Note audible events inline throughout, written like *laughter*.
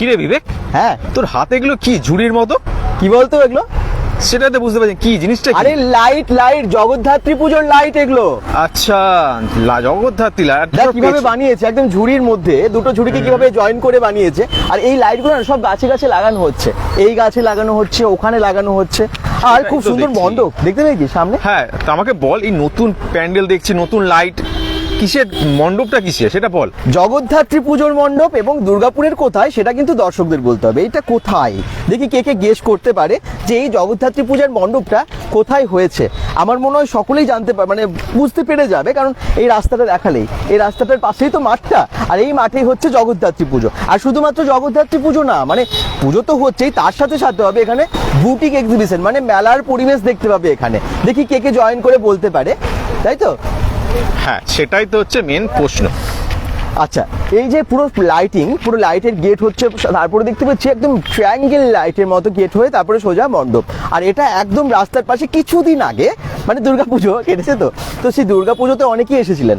কিরে বিবেক? হ্যাঁ। তোর হাতে এগুলো কি ঝুড়ির মতো? কি বলতো এগুলো? সেটাতে বুঝতে পারছি কি জিনিসটা আরে লাইট লাইট জগদ্ধাত্রী পুজোর লাইট এগুলো। আচ্ছা লা জগদ্ধাত্রী লা দেখ কীভাবে বানিয়েছে একদম ঝুড়ির মধ্যে দুটো ঝুড়িকে কীভাবে জয়েন করে বানিয়েছে আর এই লাইটগুলো সব গাছে গাছে লাগানো হচ্ছে। এই গাছে লাগানো হচ্ছে ওখানে লাগানো হচ্ছে। আর খুব সুন্দর। মণ্ডপ দেখতে পেয়েছি সামনে? হ্যাঁ তা আমাকে বল এই নতুন প্যান্ডেল দেখছি নতুন লাইট কিসের মণ্ডপটা কিসের? সেটা বল। জগদ্ধাত্রী পুজোর মণ্ডপ এবং দুর্গাপুরের কোথায় সেটা কিন্তু দর্শকদের বলতে হবে। এটা কোথায়? দেখি কে কে গেস করতে পারে যে এই জগদ্ধাত্রী পূজার মণ্ডপটা কোথায় হয়েছে। আমার মনে হয় সকলেই জানতে পারে মানে বুঝতে পেরে যাবে, কারণ এই রাস্তাটা দেখালেই এই রাস্তাটার পাশেই তো মাঠটা, আর এই মাঠেই হচ্ছে জগদ্ধাত্রী পুজো। আর শুধুমাত্র জগদ্ধাত্রী পুজো না মানে পুজো তো হচ্ছেই, তার সাথে সাথে হবে এখানে বুটিক এক্সিবিশন মানে মেলার পরিবেশ দেখতে পাবে এখানে। দেখি কে কে জয়েন করে বলতে পারে, তাই তো? হ্যাঁ সেটাই তো হচ্ছে মেন প্রশ্ন। আচ্ছা এই যে পুরো লাইটিং পুরো লাইটের গেট হচ্ছে, তারপরে দেখতে পাচ্ছি একদম ট্রায়াঙ্গেল লাইটের মতো গেট হয়ে তারপরে সোজা মণ্ডপ। আর এটা একদম রাস্তার পাশে কিছুদিন আগে মানে দুর্গাপুজো, কেটেছে তো? তো সেই দুর্গাপুজোতে অনেকেই এসেছিলেন।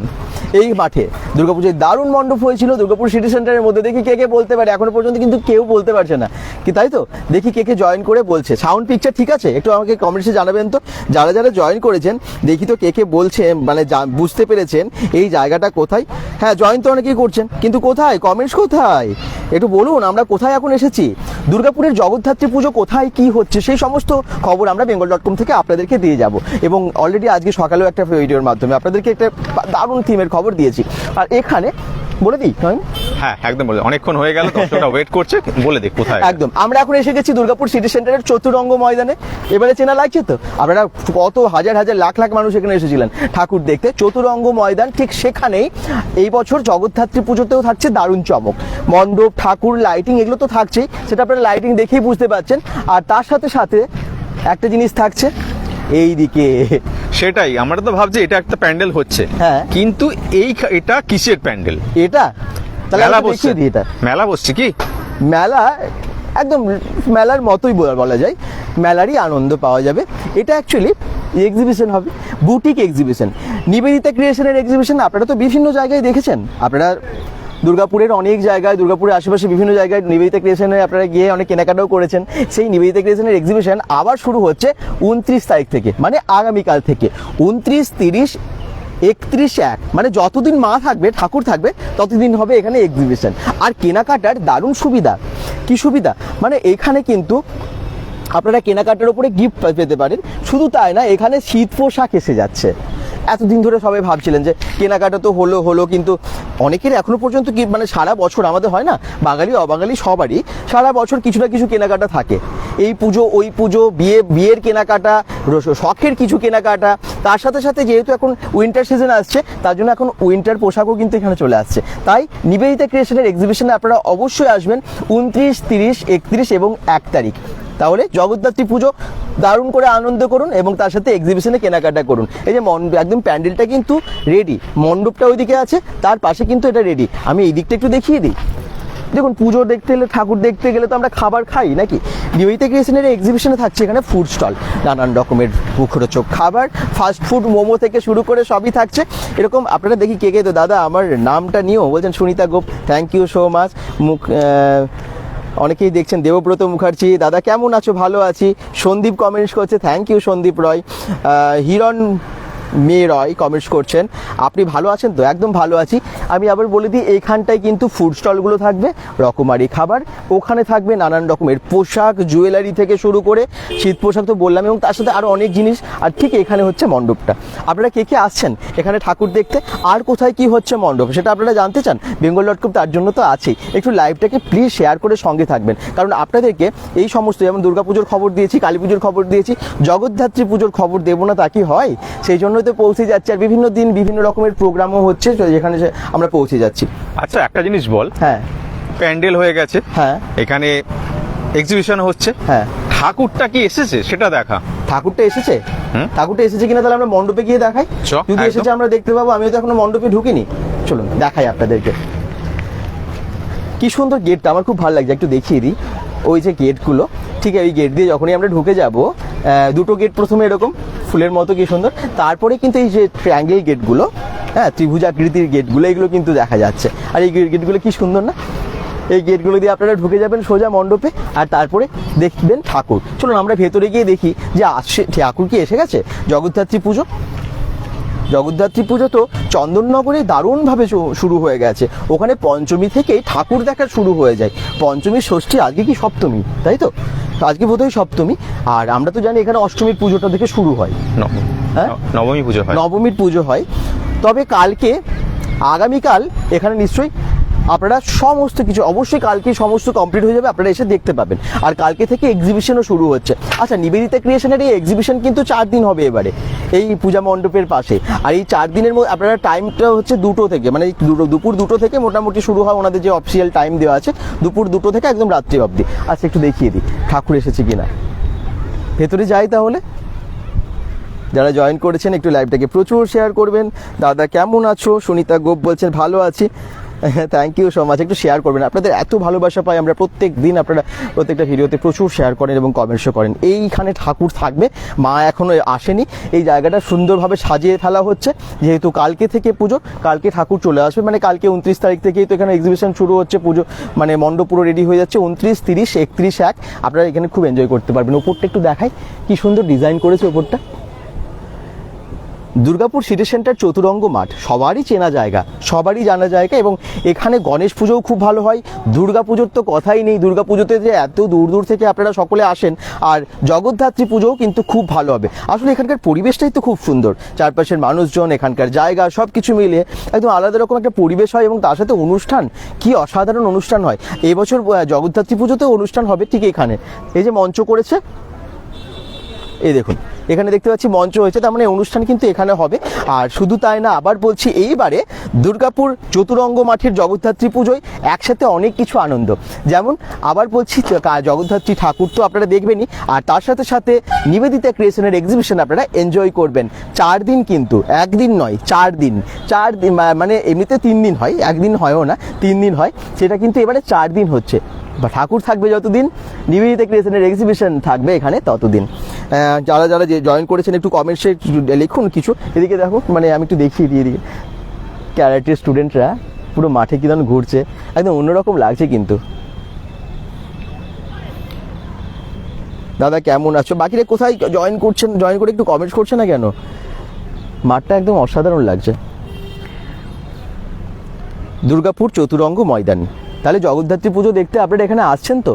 এই মাঠে। দুর্গাপুজোয় দারুণ মণ্ডপ হয়েছিল। দুর্গাপুর সিটি সেন্টারের মধ্যে দেখি কে কে বলতে পারে। এখনও পর্যন্ত কিন্তু কেউ বলতে পারছে না। কি তাই তো? দেখি কে কে জয়েন করে বলছে। সাউন্ড পিকচার ঠিক আছে? একটু আমাকে কমেন্টসে জানাবেন তো। যারা যারা জয়েন করেছেন, দেখি তো কে কে বলছে মানে বুঝতে পেরেছেন এই জায়গাটা কোথায়? হ্যাঁ জয়েন তো অনেকেই করছেন। কিন্তু কোথায়? কমেন্টস কোথায়? একটু বলুন, আমরা কোথায় এখন এসেছি? দুর্গাপুরের জগদ্ধাত্রী পুজো কোথায়, কি হচ্ছে? সেই সমস্ত খবর আমরা বেঙ্গল ডট কম থেকে আপনাদেরকে দিয়ে যাব। এবং অলরেডি আজকে সকালেও একটা ভিডিওর মাধ্যমে আপনাদেরকে একটা দারুণ থিমের খবর দিয়েছি। আর এখানে বলে দিই হ্যাঁ একদম বলে অনেকক্ষণ হয়ে গেল দর্শকরা ওয়েট করছে বলে দে কোথায়। একদম। আমরা এখন এসে গেছি দুর্গাপুর সিটি সেন্টারের চতুরঙ্গ ময়দানে। এবারে চেনা লাগছে তো? আপনারা কত হাজার হাজার লাখ লাখ মানুষ এখানে এসেছিলেন। ঠাকুর দেখতে চতুরঙ্গ ময়দান ঠিক সেখানেই। এই বছর জগদ্ধাত্রী পুজোতেও থাকছে দারুণ চমক। মণ্ডপ ঠাকুর লাইটিং এগুলো তো থাকছেই। সেটা আপনারা লাইটিং দেখেই বুঝতে পারছেন। আর তার সাথে সাথে একটা জিনিস থাকছে। এই দিকে সেটাই আমরা তো ভাবছি এটা একটা প্যান্ডেল হচ্ছে। হ্যাঁ। কিন্তু এই এটা কিসের প্যান্ডেল? এটা? মেলা বসছে। এটা। মেলা বসছে কি? মেলা একদম মেলার মতোই বলা বলা যায়। মেলারই আনন্দ পাওয়া যাবে। এটা অ্যাকচুয়ালি এক্সিবিশন হবে বুটিক এক্সিবিশন নিবেদিতা ক্রিয়েশনের এক্সিবিশন আপনারা তো বিভিন্ন জায়গায় দেখেছেন। আপনারা দুর্গাপুরের অনেক জায়গায়, দুর্গাপুরের আশেপাশে বিভিন্ন জায়গায় নিবেদিতা ক্রিয়েশনে আপনারা গিয়ে অনেক কেনাকাটাও করেছেন। সেই নিবেদিতা ক্রিয়েশনের এক্সিবিশন আবার শুরু হচ্ছে উনত্রিশ তারিখ থেকে মানে আগামীকাল থেকে। উনত্রিশ, তিরিশ, একত্রিশ, এক মানে যতদিন মা থাকবে, ঠাকুর থাকবে, ততদিন হবে এখানে এক্সিবিশন আর কেনাকাটার দারুণ সুবিধা, কি সুবিধা? মানে এখানে কিন্তু আপনারা কেনাকাটার উপরে গিফট পেতে পারেন। শুধু তাই না, এখানে শীত পোশাক এসে যাচ্ছে। এতদিন ধরে সবাই ভাবছিলেন যে কেনাকাটা তো হলো হলো, কিন্তু অনেকের এখনও পর্যন্ত কি মানে সারা বছর আমাদের হয় না? বাঙালি, অবাঙালি সবারই সারা বছর কিছু না কিছু কেনাকাটা থাকে। এই পুজো, ওই পুজো, বিয়ে, বিয়ের কেনাকাটা শখের কিছু কেনাকাটা, তার সাথে সাথে যেহেতু এখন উইন্টার সিজন আসছে, তার জন্য এখন উইন্টার পোশাকও কিন্তু এখানে চলে আসছে। তাই নিবেদিতা ক্রিয়েশনের এক্সিবিশনে আপনারা অবশ্যই আসবেন উনত্রিশ, তিরিশ, একত্রিশ এবং এক তারিখ। তাহলে জগদ্ধাত্রী পুজো দারুণ করে আনন্দ করুন এবং তার সাথে এক্সিবিশনে কেনাকাটা করুন। এই যে মন একদম প্যান্ডেলটা কিন্তু রেডি মণ্ডপটা ওইদিকে আছে, তার পাশে কিন্তু এটা রেডি আমি এই দিকটা একটু দেখিয়ে দিই। দেখুন, পুজো দেখতে গেলে ঠাকুর দেখতে গেলে তো আমরা খাবার খাই নাকি? নিবেদিতা ক্রিয়েশনের এক্সিবিশনে থাকছে এখানে ফুড স্টল নানান রকমের মুখরোচক খাবার ফাস্ট ফুড মোমো থেকে শুরু করে সবই থাকছে। এরকম আপনারা দেখি কে কে? তো দাদা, আমার নামটা নিয়েও বলছেন Sunita Gope. Thank you so much মুখ অনেকেই দেখছেন দেবব্রত মুখার্জি। দাদা, কেমন আছো? ভালো আছি। সন্দীপ কমেন্টস করছে। Thank you Sandeep Roy. Hiran মেয়ে রয় কমেন্টস করছেন, আপনি ভালো আছেন তো? একদম ভালো আছি। আমি আবার বলে দিই, এইখানটায় কিন্তু ফুড স্টলগুলো থাকবে, রকমারি খাবার, ওখানে থাকবে নানান রকমের পোশাক জুয়েলারি থেকে শুরু করে শীত পোশাক তো বললাম, এবং তার সাথে আরও অনেক জিনিস, আর ঠিক এখানে হচ্ছে মণ্ডপটা। আপনারা কে কে আসছেন এখানে ঠাকুর দেখতে? আর কোথায় কি হচ্ছে মণ্ডপ? সেটা আপনারা জানতে চান বেঙ্গল ডট কম তার জন্য তো আছেই। একটু লাইভটাকে প্লিজ শেয়ার করে সঙ্গে থাকবেন। কারণ আপনাদেরকে এই সমস্ত, যেমন দুর্গাপুজোর খবর দিয়েছি কালী পুজোর খবর দিয়েছি, জগদ্ধাত্রী পুজোর খবর দেবো না তা কি হয়? সেই জন্যই তো পৌঁছে যাচ্ছে আর বিভিন্ন দিন বিভিন্ন রকমের প্রোগ্রামও হচ্ছে যেখানে আমরা পৌঁছে যাচ্ছি। আচ্ছা একটা জিনিস বল। হ্যাঁ। প্যান্ডেল হয়ে গেছে। হ্যাঁ। এখানে এক্সিবিশন হচ্ছে। হ্যাঁ। ঠাকুরটা কি এসেছে? সেটা দেখা। ঠাকুরটা এসেছে? ঠাকুরটা এসেছে কিনা তাহলে আমরা মণ্ডপে গিয়ে দেখাই। যদি এসেছে আমরা দেখতে পাবো। আমিও তো এখনও মণ্ডপে ঢুকিনি। চলুন দেখাই আপনাদেরকে। কি সুন্দর গেটটা আমার খুব ভালো লাগছে। একটু দেখিয়ে দিই। ওই যে গেটগুলো ঠিক আছে ওই গেট দিয়ে যখনই আমরা ঢুকে যাব দুটো গেট প্রথমে এরকম। ফুলের মতো কি সুন্দর। তারপরে কিন্তু এই যে ট্রায়াঙ্গেল গেটগুলো হ্যাঁ ত্রিভুজাকৃতির গেটগুলো এগুলো কিন্তু দেখা যাচ্ছে। আর এই গেটগুলো কি সুন্দর না? এই গেটগুলো দিয়ে আপনারা ঢুকে যাবেন সোজা মণ্ডপে, আর তারপরে দেখবেন ঠাকুর। চলুন আমরা ভেতরে গিয়ে দেখি যে আসছে ঠাকুর কি এসে গেছে? জগদ্ধাত্রী পুজো? জগদ্ধাত্রী পুজো তো চন্দননগরে দারুণভাবে শুরু হয়ে গেছে। ওখানে পঞ্চমী থেকেই ঠাকুর দেখা শুরু হয়ে যায়। পঞ্চমী ষষ্ঠী আজকে কি সপ্তমী, তাই তো? আজকে বোধহয় সপ্তমী। আর আমরা তো জানি এখানে অষ্টমীর পুজোটা থেকে শুরু হয়। নবমী হ্যাঁ? নবমী পুজো হয়। নবমীর পুজো হয়। তবে কালকে আগামীকাল এখানে নিশ্চয়ই আপনারা সমস্ত কিছু, অবশ্যই কালকে সমস্ত কমপ্লিট হয়ে যাবে, আপনারা এসে দেখতে পাবেন। আর কালকে থেকে এক্সিবিশনও শুরু হচ্ছে। আচ্ছা নিবেদিতা ক্রিয়েশনের এই এক্সিবিশন কিন্তু চার দিন হবে এবারে, এই পূজা মণ্ডপের পাশে। আর এই চার দিনের মধ্যে আপনারা টাইমটা হচ্ছে দুটো থেকে মানে দুটো, দুপুর দুটো থেকে মোটামুটি শুরু হয় ওনাদের যে অফিসিয়াল টাইম দেওয়া আছে, দুপুর দুটো থেকে একদম রাত্রি অবধি। আচ্ছা একটু দেখিয়ে দিই, ঠাকুর এসেছে কিনা? ভেতরে যাই তাহলে। যারা জয়েন করেছেন, একটু লাইভটাকে প্রচুর শেয়ার করবেন। দাদা, কেমন আছো? সুনিতা গোপ বলছেন, ভালো আছি। থ্যাংক ইউ সো মাচ একটু শেয়ার করবেন। আপনাদের এত ভালোবাসা পাই আমরা প্রত্যেক দিন আপনারা প্রত্যেকটা ভিডিওতে প্রচুর শেয়ার করেন এবং কমেন্টসও করেন। এইখানে ঠাকুর থাকবে। মা এখনও আসেনি। এই জায়গাটা সুন্দরভাবে সাজিয়ে ফেলা হচ্ছে। যেহেতু কালকে থেকে পুজো, কালকে ঠাকুর চলে আসবে। মানে কালকে উনত্রিশ তারিখ থেকেই তো এখানে এক্সিবিশন শুরু হচ্ছে, পুজো মানে মণ্ডপ পুরো রেডি হয়ে যাচ্ছে। উনত্রিশ, তিরিশ, একত্রিশ, এক। আপনারা এখানে খুব এনজয় করতে পারবেন। ওপরটা একটু দেখাই। কি সুন্দর ডিজাইন করেছে ওপরটা। দুর্গাপুর সিটি সেন্টার চতুরঙ্গ মাঠ, সবারই চেনা জায়গা, সবারই জানা জায়গা এবং এখানে গণেশ পুজোও খুব ভালো হয়। দুর্গা পুজোর তো কথাই নেই, দুর্গা পুজোতে যে এত দূর দূর থেকে আপনারা সকলে আসেন, আর জগদ্ধাত্রী পুজোও কিন্তু খুব ভালো হবে। আসলে এখানকার পরিবেশটাই তো খুব সুন্দর, চারপাশের মানুষজন, এখানকার জায়গা সব কিছু মিলিয়ে একদম আলাদা রকম একটা পরিবেশ হয় এবং তার সাথে অনুষ্ঠান, কি অসাধারণ অনুষ্ঠান হয়। এবছর জগদ্ধাত্রী পুজোতেও অনুষ্ঠান হবে ঠিক এখানে। এই যে মঞ্চ করেছে এই দেখুন, এখানে দেখতে পাচ্ছি মঞ্চ হয়েছে, তার মানে অনুষ্ঠান কিন্তু এখানে হবে। আর শুধু তাই না, আবার বলছি এইবারে দুর্গাপুর চতুরঙ্গ মাঠের জগদ্ধাত্রী পুজোয় একসাথে অনেক কিছু আনন্দ। যেমন আবার বলছি জগদ্ধাত্রী ঠাকুর তো আপনারা দেখবেনই, আর তার সাথে সাথে নিবেদিতা ক্রিয়েশনের এক্সিবিশন আপনারা এনজয় করবেন। চার দিন কিন্তু, একদিন নয়, চার দিন। চার দিন মানে এমনিতে তিন দিন হয়, একদিন হয়ও না, তিন দিন হয়। সেটা কিন্তু এবারে চার দিন হচ্ছে। বা ঠাকুর থাকবে যতদিন, নিবেদিতা ক্রিয়েশনের এক্সিবিশন থাকবে এখানে ততদিন। যারা যারা যে জয়েন করেছেন, একটু কমেন্টসে লিখুন কিছু। এদিকে দেখো মানে আমি একটু দেখিয়ে দিই। এদিকে ক্যারাটের স্টুডেন্টরা পুরো মাঠে কি ধরুন ঘুরছে। একদম অন্যরকম লাগছে কিন্তু। দাদা, কেমন আছো? বাকিরা কোথায় জয়েন করছেন? জয়েন করে একটু কমেন্টস করছে না কেন? মাঠটা একদম অসাধারণ লাগছে। দুর্গাপুর চতুরঙ্গ ময়দান। তাহলে জগদ্ধাত্রী পুজো দেখতে আপনারা এখানে আসছেন তো?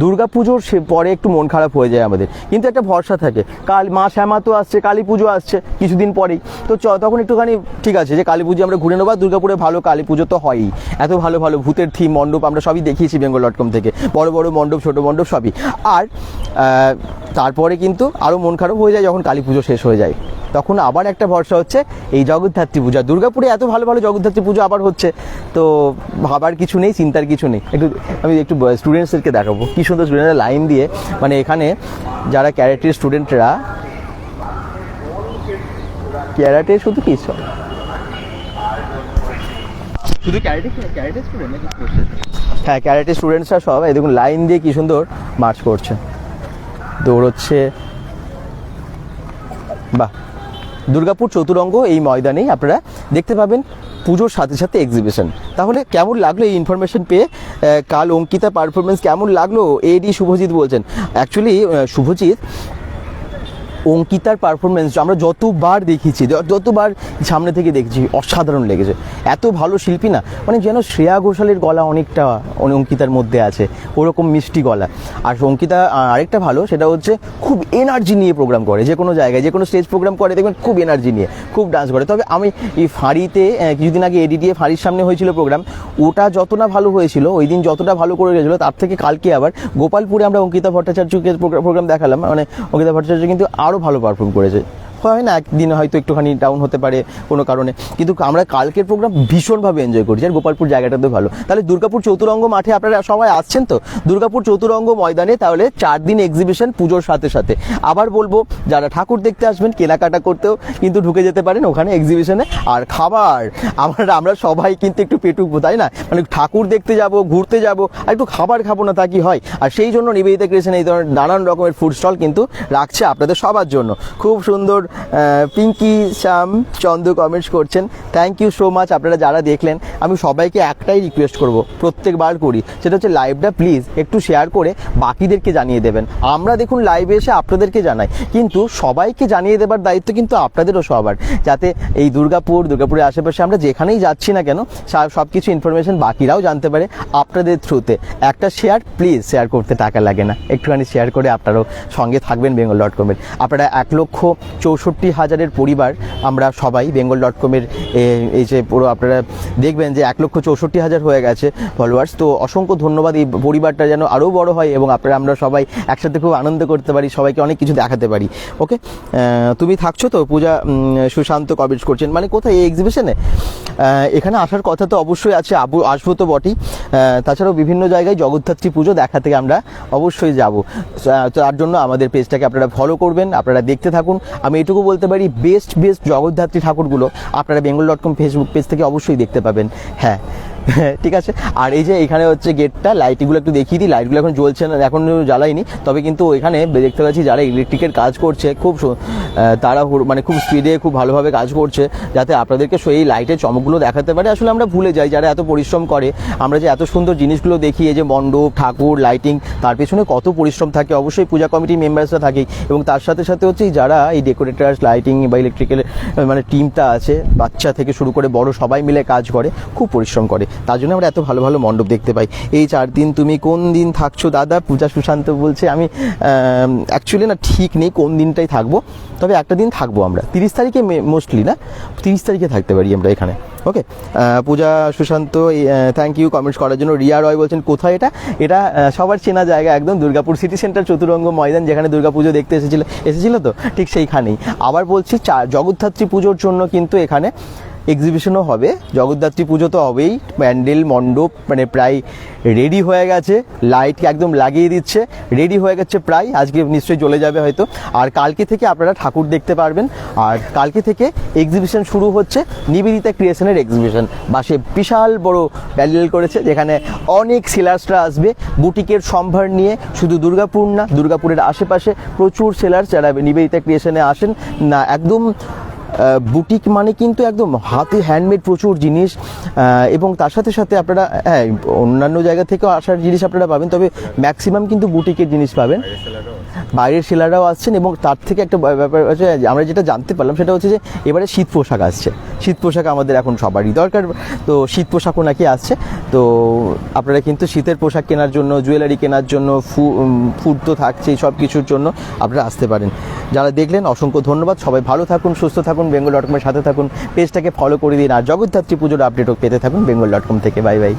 দুর্গা পুজোর সে পরে একটু মন খারাপ হয়ে যায় আমাদের। কিন্তু একটা ভরসা থাকে। কাল মা শ্যামা তো আসছে, কালী পুজো আসছে কিছুদিন পরেই। তো চ, তখন একটুখানি ঠিক আছে যে কালী পুজো আমরা ঘুরে নেব দুর্গাপুরে ভালো কালী পুজো তো হয়ই। এত ভালো ভালো ভূতের থিম মণ্ডপ আমরা সবই দেখিয়েছি বেঙ্গল ডট কম থেকে। বড় বড় মণ্ডপ, ছোটো মণ্ডপ সবই। আর তারপরে কিন্তু আরও মন খারাপ হয়ে যায় যখন কালী পুজো শেষ হয়ে যায়। তখন আবার একটা ভরসা হচ্ছে এই জগদ্ধাত্রী পূজা। দুর্গাপুরে এত ভালো ভালো জগদ্ধাত্রী পুজো আবার হচ্ছে। তো ভাবার কিছু নেই চিন্তার কিছু নেই। একটু আমি একটু স্টুডেন্টসদেরকে দেখাবো। কি সুন্দর স্টুডেন্টরা লাইন দিয়ে মানে এখানে যারা ক্যারেটের স্টুডেন্টরা ক্যারাটে শুধু কি সব? শুধু ক্যারাটে ক্যারাটে স্টুডেন্ট হ্যাঁ ক্যারাটে স্টুডেন্টসরা সব এই দেখুন লাইন দিয়ে কি সুন্দর মার্চ করছে। দৌড়চ্ছে। বাহ! দুর্গাপুর চতুরঙ্গ এই ময়দানেই আপনারা দেখতে পাবেন পুজোর সাথে সাথে এক্সিবিশন তাহলে কেমন লাগল এই ইনফরমেশন পেয়ে? কাল অঙ্কিতা পারফরমেন্স কেমন লাগল? এডি শুভজিৎ বলছেন। অ্যাকচুয়ালি শুভজিৎ অঙ্কিতার পারফরমেন্স আমরা যতবার দেখেছি যতবার সামনে থেকে দেখেছি, অসাধারণ লেগেছে। এত ভালো শিল্পী না মানে যেন শ্রেয়া ঘোষালের গলা অনেকটা অন- অঙ্কিতার মধ্যে আছে, ওরকম মিষ্টি গলা। আর অঙ্কিতা আরেকটা ভালো, সেটা হচ্ছে খুব এনার্জি নিয়ে প্রোগ্রাম করে, যে কোনো জায়গায়, যে কোনো স্টেজ প্রোগ্রাম করে, দেখবেন খুব এনার্জি নিয়ে, খুব ডান্স করে। তবে আমি এই ফাঁড়িতে কিছুদিন আগে এডিটিয়ে ফাঁড়ির সামনে হয়েছিল প্রোগ্রাম ওটা যতটা ভালো হয়েছিল, ওই দিন যতটা ভালো করে গেছিল তার থেকে কালকে আবার গোপালপুরে আমরা অঙ্কিতা ভট্টাচার্যকে প্রোগ্রাম দেখালাম মানে অঙ্কিতা ভট্টাচার্য কিন্তু আরও ভালো পারফর্ম করেছে। হয় না, একদিনে হয়তো একটুখানি ডাউন হতে পারে কোনো কারণে। কিন্তু আমরা কালকের প্রোগ্রাম ভীষণভাবে এনজয় করছি। আর গোপালপুর জায়গাটাতেও ভালো। তাহলে দুর্গাপুর চতুরঙ্গ মাঠে আপনারা সবাই আসছেন তো? দুর্গাপুর চতুরঙ্গ ময়দানে তাহলে চার দিন এক্সিবিশন পুজোর সাথে সাথে। আবার বলব, যারা ঠাকুর দেখতে আসবেন, কেনাকাটা করতেও কিন্তু ঢুকে যেতে পারেন ওখানে এক্সিবিশনে আর খাবার, আমরা আমরা সবাই কিন্তু একটু পেটুকবো তাই না? মানে ঠাকুর দেখতে যাব, ঘুরতে যাব, আর একটু খাবার খাব না তা কি হয়? আর সেই জন্য নিবেদিতা ক্রিয়েশন এই ধরনের নানান রকমের ফুড স্টল কিন্তু রাখছে আপনাদের সবার জন্য। খুব সুন্দর পিঙ্কি, শ্যাম, চন্দ্র কমেন্টস করছেন। থ্যাংক ইউ সো মাচ আপনারা যারা দেখলেন, আমি সবাইকে একটাই রিকোয়েস্ট করব, প্রত্যেকবার করি। সেটা হচ্ছে লাইভটা প্লিজ একটু শেয়ার করে বাকিদেরকে জানিয়ে দেবেন। আমরা দেখুন লাইভে এসে আপনাদেরকে জানাই। কিন্তু সবাইকে জানিয়ে দেবার দায়িত্ব কিন্তু আপনাদেরও সবার। যাতে এই দুর্গাপুর, দুর্গাপুরের আশেপাশে আমরা যেখানেই যাচ্ছি না কেন সব কিছু ইনফরমেশন বাকিরাও জানতে পারে আপনাদের থ্রুতে একটা শেয়ার প্লিজ শেয়ার করতে টাকা লাগে না। একটুখানি শেয়ার করে আপনারাও সঙ্গে থাকবেন বেঙ্গল ডট কমের আপনারা এক লক্ষ চৌষট্টি হাজারের পরিবার আমরা সবাই বেঙ্গল ডট কমের এই যে পুরো আপনারা দেখবেন যে এক লক্ষ চৌষট্টি হাজার হয়ে গেছে ফলোয়ার্স তো অসংখ্য ধন্যবাদ এই পরিবারটা যেন আরও বড় হয় এবং আপনারা আমরা সবাই একসাথে খুব আনন্দ করতে পারি, সবাইকে অনেক কিছু দেখাতে পারি। ওকে? তুমি থাকছো তো? পূজা সুশান্ত কমেন্টস করছেন। মানে কোথায় এই এক্সিবিশনে এখানে আসার কথা তো অবশ্যই আছে, আবু আসব তো বটেই। তাছাড়াও বিভিন্ন জায়গায় জগদ্ধাত্রী পুজো দেখা থেকে আমরা অবশ্যই যাব। তার জন্য আমাদের পেজটাকে আপনারা ফলো করবেন, আপনারা দেখতে থাকুন। আমি এটুকু বলতে পারি বেস্ট বেস্ট জগদ্ধাত্রী ঠাকুরগুলো আপনারা Bengal dot com Facebook page থেকে অবশ্যই দেখতে পাবেন। হ্যাঁ *laughs* ঠিক আছে? আর এই যে এখানে হচ্ছে গেটটা লাইটগুলো একটু দেখিয়ে দিই। লাইটগুলো এখন জ্বলছে না, এখন জ্বালাইনি তবে কিন্তু এখানে দেখতে পাচ্ছি যারা ইলেকট্রিকের কাজ করছে, খুব তারা মানে খুব স্পিডে খুব ভালোভাবে কাজ করছে, যাতে আপনাদেরকে সেই লাইটের চমকগুলো দেখাতে পারে। আসলে আমরা ভুলে যাই, যারা এত পরিশ্রম করে। আমরা যে এত সুন্দর জিনিসগুলো দেখি, এই যে মণ্ডপ, ঠাকুর লাইটিং তার পেছনে কত পরিশ্রম থাকে? অবশ্যই পূজা কমিটির মেম্বার্সরা থাকেই। এবং তার সাথে সাথে হচ্ছে যারা এই ডেকোরেটার্স লাইটিং বা ইলেকট্রিক্যাল মানে টিমটা আছে, বাচ্চা থেকে শুরু করে বড় সবাই মিলে কাজ করে, খুব পরিশ্রম করে। তার জন্য আমরা এত ভালো ভালো মণ্ডপ দেখতে পাই। এই চার দিন তুমি কোন দিন থাকছো? দাদা, পূজা সুশান্ত বলছে, আমি অ্যাকচুয়ালি না ঠিক নেই কোন দিনটাই থাকব। তবে একটা দিন থাকব আমরা। তিরিশ তারিখে মোস্টলি না? তিরিশ তারিখে থাকতে পারি আমরা এখানে। Okay Puja Sushant thank you comments করার জন্য। রিয়া রয় বলছেন, কোথায় এটা? এটা সবার চেনা জায়গা একদম দুর্গাপুর সিটি সেন্টার চতুরঙ্গ ময়দান, যেখানে দুর্গাপুজো দেখতে এসেছিল এসেছিল তো? ঠিক সেইখানেই। আবার বলছি, চা, জগদ্ধাত্রী পুজোর জন্য কিন্তু এখানে এক্সিবিশনও হবে। জগদ্ধাত্রী পুজো তো হবেই। প্যান্ডেল, মণ্ডপ মানে প্রায় রেডি হয়ে গেছে। লাইট একদম লাগিয়ে দিচ্ছে। রেডি হয়ে গেছে প্রায়। আজকে নিশ্চয়ই চলে যাবে হয়তো। আর কালকে থেকে আপনারা ঠাকুর দেখতে পারবেন। আর কালকে থেকে এক্সিবিশন শুরু হচ্ছে। নিবেদিতা ক্রিয়েশনের এক্সিবিশন বাসে বিশাল বড় প্যান্ডেল করেছে, যেখানে অনেক সেলার্সরা আসবে। বুটিকের সম্ভার নিয়ে শুধু দুর্গাপুর না, দুর্গাপুরের আশেপাশে প্রচুর সেলার্স যারা নিবেদিতা ক্রিয়েশনে আসেন, না, একদম বুটিক মানে কিন্তু একদম হাতে হ্যান্ডমেড প্রচুর জিনিস এবং তার সাথে সাথে আপনারা হ্যাঁ অন্যান্য জায়গা থেকেও আসার জিনিস আপনারা পাবেন, তবে ম্যাক্সিমাম কিন্তু বুটিকের জিনিস পাবেন। বাইরের সেলাররাও আসছেন এবং তার থেকে একটা ব্যাপার- হচ্ছে, আমরা যেটা জানতে পারলাম সেটা হচ্ছে যে, এবারে শীত পোশাক আসছে। শীত পোশাক আমাদের এখন সবারই দরকার, তো শীত পোশাকও নাকি আসছে। তো আপনারা কিন্তু শীতের পোশাক কেনার জন্য জুয়েলারি কেনার জন্য, ফু ফুড তো থাকছেই সব কিছুর জন্য, আপনারা আসতে পারেন। যারা দেখলেন, অসংখ্য ধন্যবাদ, সবাই ভালো থাকুন, সুস্থ থাকুন বেঙ্গল ডট কমের সাথে থাকুন পেজটাকে ফলো করে দিন, আর জগদ্ধাত্রী পুজোর আপডেটও পেতে থাকুন বেঙ্গল ডট কম থেকে। Bye bye